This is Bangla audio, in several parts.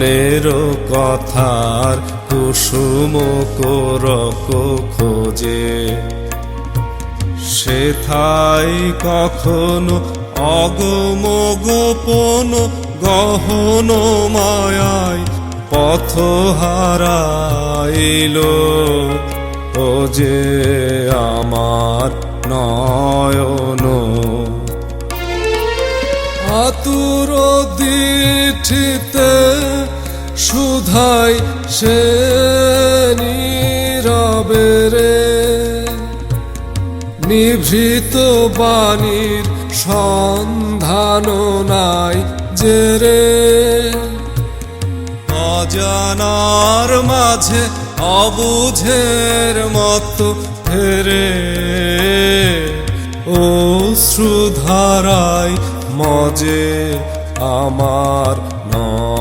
মনের কথার কুসুম করক খোঁজে। সেথাই কখনো অগম গোপন গহন মায়ায় পথ হারাইল। ও যে আমার নয়ন। আতুর দিঠিতে সুধাই সে নীরবে রে। নিভৃত বাণীর সন্ধান নাই যে রে। অজানার মাঝে অবুঝের মতো ফেরে। ও শ্রুধারায় মজে আমার নয়ন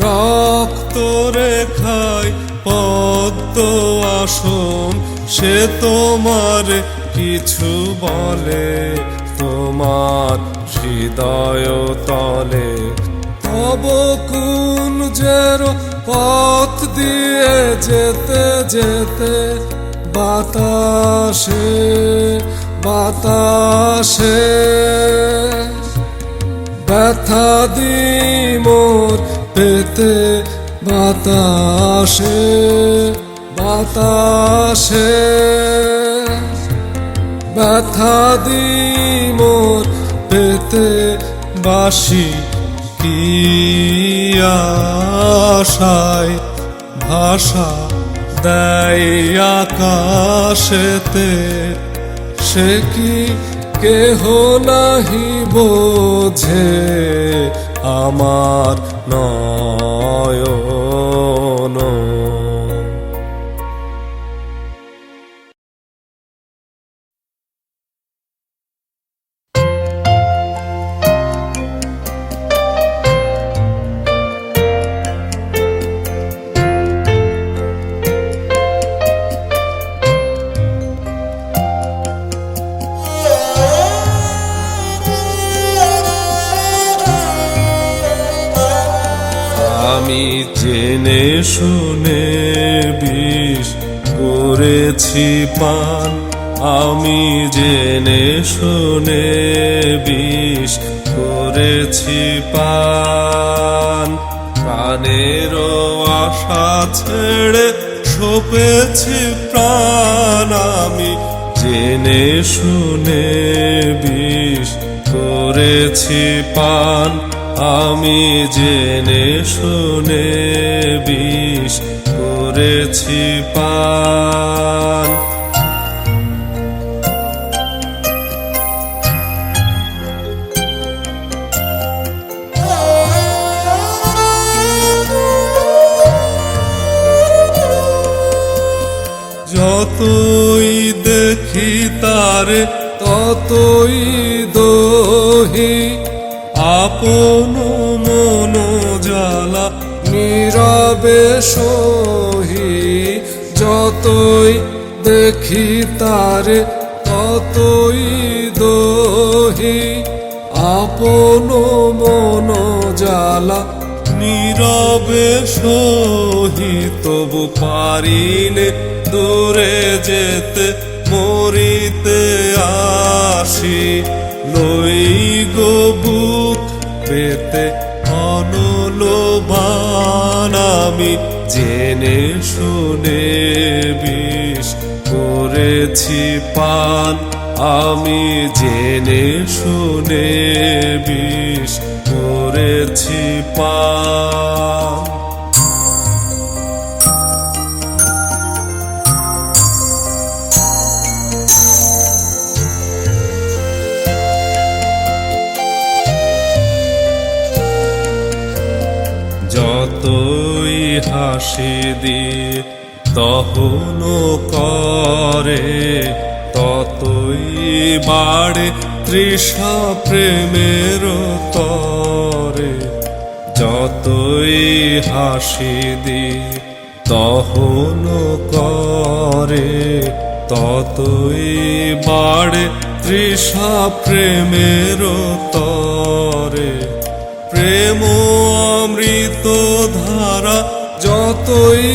রক্ত রেখায় পদ্ম আসন, সে তোমার কিছু বলে, তোমার হৃদয় তলে। তব কুঞ্জের পথ দিয়ে যেতে যেতে, বাতাসে বাতাসে ব্যথা দি মোর পেতে বাতাসে বাতাসে। ব্যথা দি মোর পেতে বাসি কি আশায়? ভাষা দেয় আকাশেতে, সে কি কেহ নাহি বোঝে আমার নয়ন। ছেড়ে সপেছি প্রাণ আমি। জেনে শুনে বিষ করেছি পান। আমি জেনে শুনে বিষ করেছি পান। তারে ততই দোহি, আপন মন জ্বালা নীরবে সহি, যতই দেখি তারে ততই দোহি, আপন মন জ্বালা নীরবে সহি, তবু পারিনে দূরে যেতে মরিতে আসি লই গো বুক পেতে অনলোবান আমি। জেনে শুনে বিষ করেছি পান আমি। জেনে শুনে বিষ করেছি পান। দিয়ে তহন করে, ততই বাড়ে তৃষা প্রেমের তরে। যতই হাসি দিয়ে তহন করে, ততই বাড়ে তৃষা প্রেমের তরে। প্রেম অমৃত ধারা যতই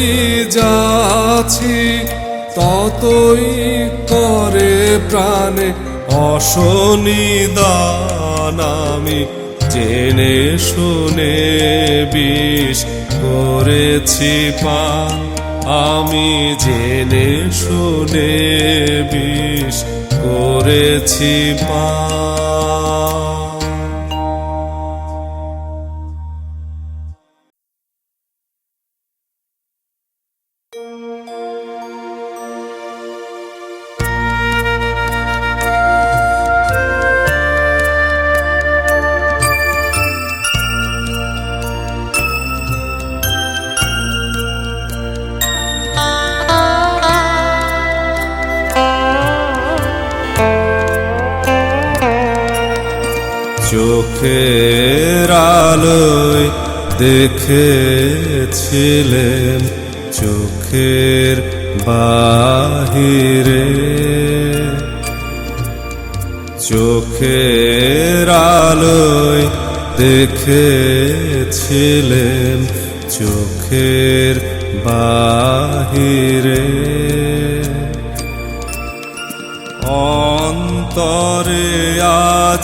যাচ্ছি, ততই করে প্রাণে অসনিদান আমি জেনে শুনে বিষ করেছি পা আমি জেনে শুনে বিষ করেছি পান চোখের আলোয় দেখেছিলেন চোখের বাহিরে। চোখের আলোয় দেখেছিলেন চোখের বাহিরে। অন্তরে আজ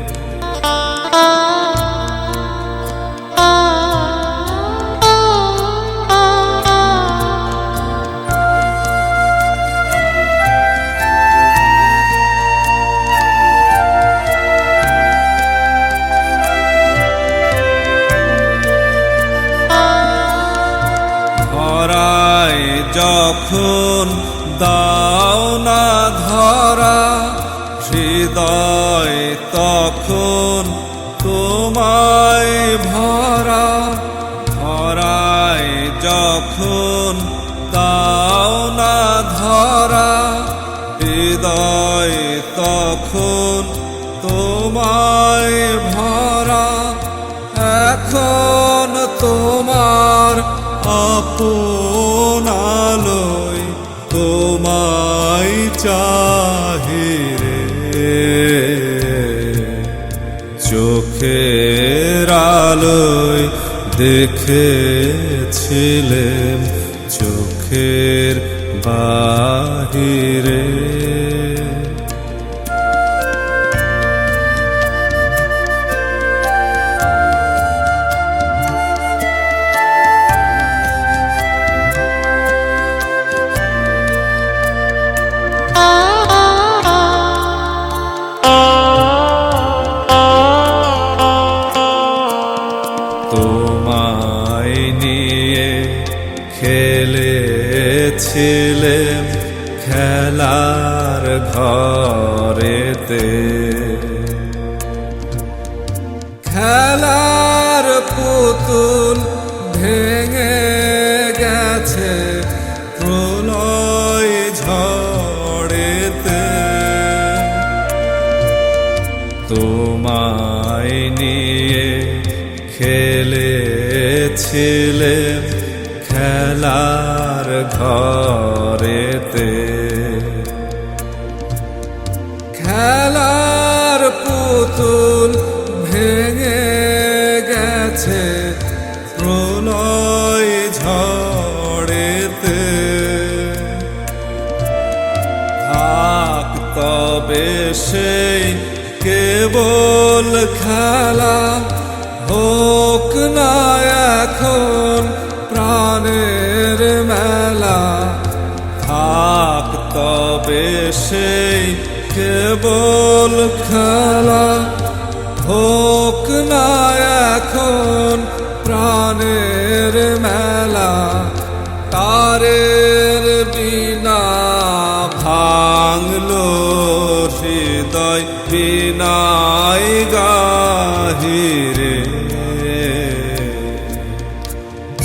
যখন দাও আপন আলোয় তোমায় চাহিরে চোখের আলোয় দেখেছিলেন চোখের বাহিরে। খেলেছিলেন খেলার ঘরেতে। খেলার পুতুল ভেঙে গেছে প্রলয় ঝড়েতে। তোমায় নিয়ে খেলেছিলেন খেলার ঘরেতে। খেলার পুতুল ভেঙে গেছে প্রলয় ঝড়েতে। থাক তবে সেই কেবল খেলা হোক না এখন। তবে সেই কেবল খেলা হোক না এখন প্রাণের মেলা, তারের বিনা ভাঙলো হৃদয়, বিনাই গাহিরে।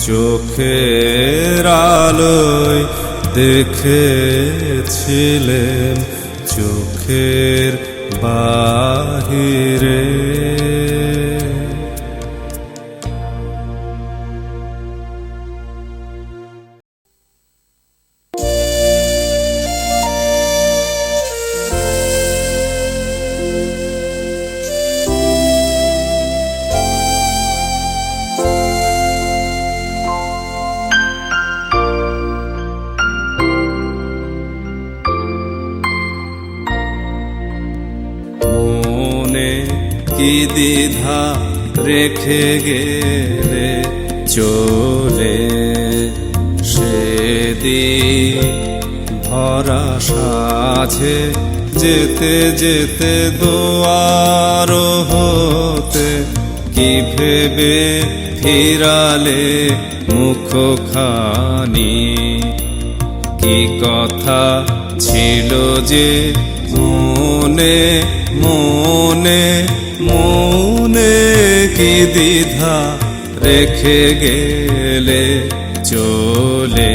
চোখের আলোয় দেখেছিলেন চোখের বাহিরে। রেখে গেলে চলে সেদিন ভরা সাঝে যেতে যেতে দোয়ার হতে কি ভেবে ফিরালে মুখখানি? কি কথা ছিল যে মনে মনে মনে কি দ্বিধা রেখে গেলে চলে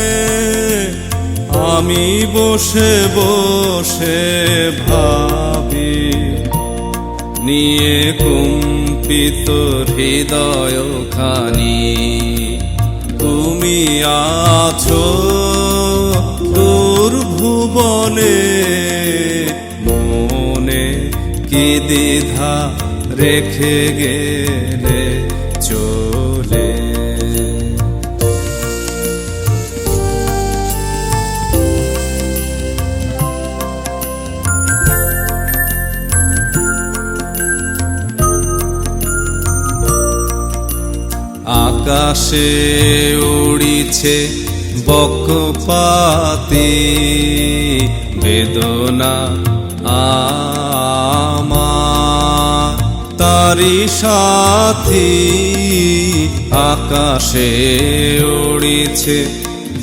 আমি বসে বসে ভাবি, নিয়ে কুম্পিত হৃদয় খানি। তুমি আছো দুর্ভুবনে, মনে কি দ্বিধা রেখে গেলে? আকাশে উড়িছে বকপাতি। বেদনা আমার। তারি সাথী আকাশে উড়িছে।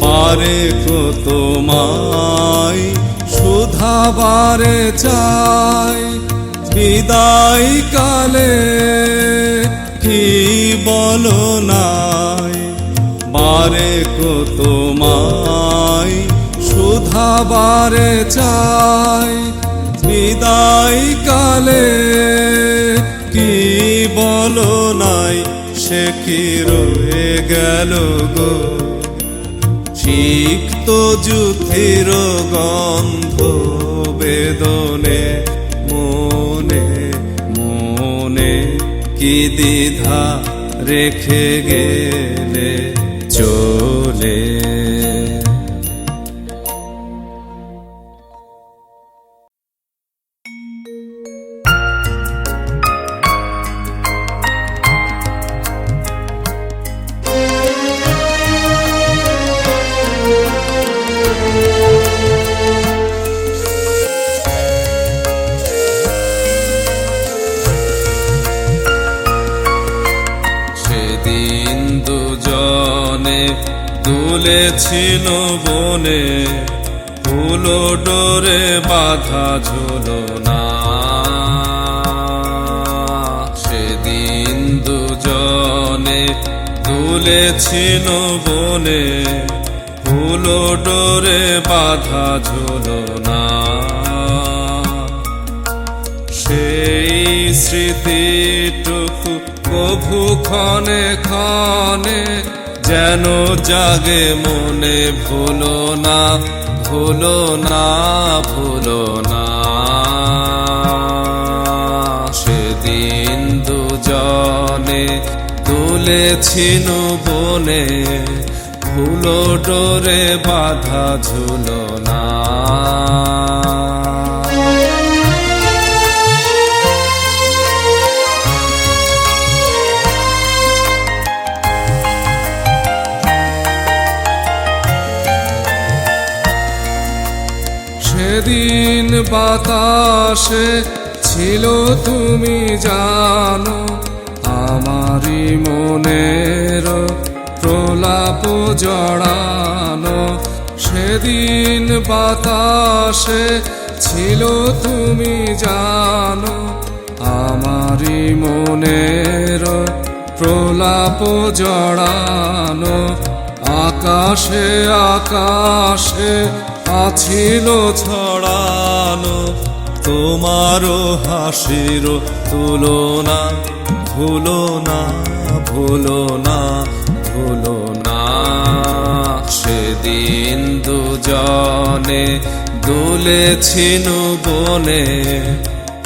বারে কত মাই সুধা বারে চাই বিদায় কালে কি বলো নাই সুধা বারে চাই। বিদায় কালে কি বলো নাই, সে কি রয়ে গেল গো? সিক্ত যুথির গন্ধ বেদনে, মনে মনে কি দ্বিধা রেখে গেলে চলে দুলেছিল বনে, ফুলো ডোরে বাধা ঝুলো না। সেদিন দুজনে দুলেছিল বনে, ফুলো ডোরে বাধা ঝুলো না। সেই স্মৃতিটুকু কভু ক্ষণে ক্ষণে যেন জাগে মনে ভুলো না ভুলো না ভুলো না। সেদিন দুজনে তুলেছিল বনে ফুলো ডোরে বাধা ঝুলো না। সেদিন বাতাসে ছিল, তুমি জানো, আমারই মনের প্রলাপ জড়ানো। সেদিন বাতাসে ছিল, তুমি জানো, আমারই মনের প্রলাপ জড়ানো। আকাশে আকাশে আছিল ছড়ানো, তোমারও হাসির তুলনা ভুলো না ভুলো না ভুলো না সেদিন দুজনে দুলেছিল বনে,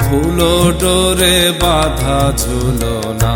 ফুলো ডোরে বাধা ঝুলো না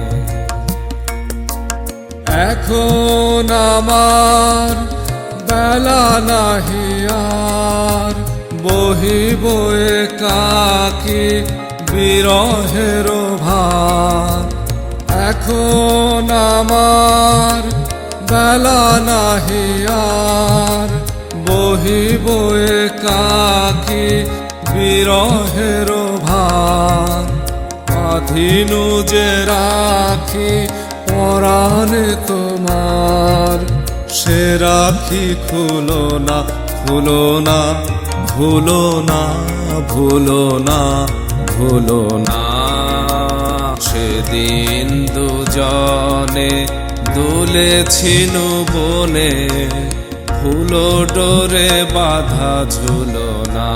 এখন আমার বেলা নাহি আর বহিব কাকি বিরহের ভার। এখন আমার বেলা নাহি আর বহিব কাকি বিরহের ভার। আধীনু যে রাখি পরাণে তোমার। সে রাখি খুলো না খুলো না, ভুলো না ভুলো না ভুলো না। সেদিন দুজনে দুলেছিল বনে, ফুলো ডোরে বাধা ঝুলো না।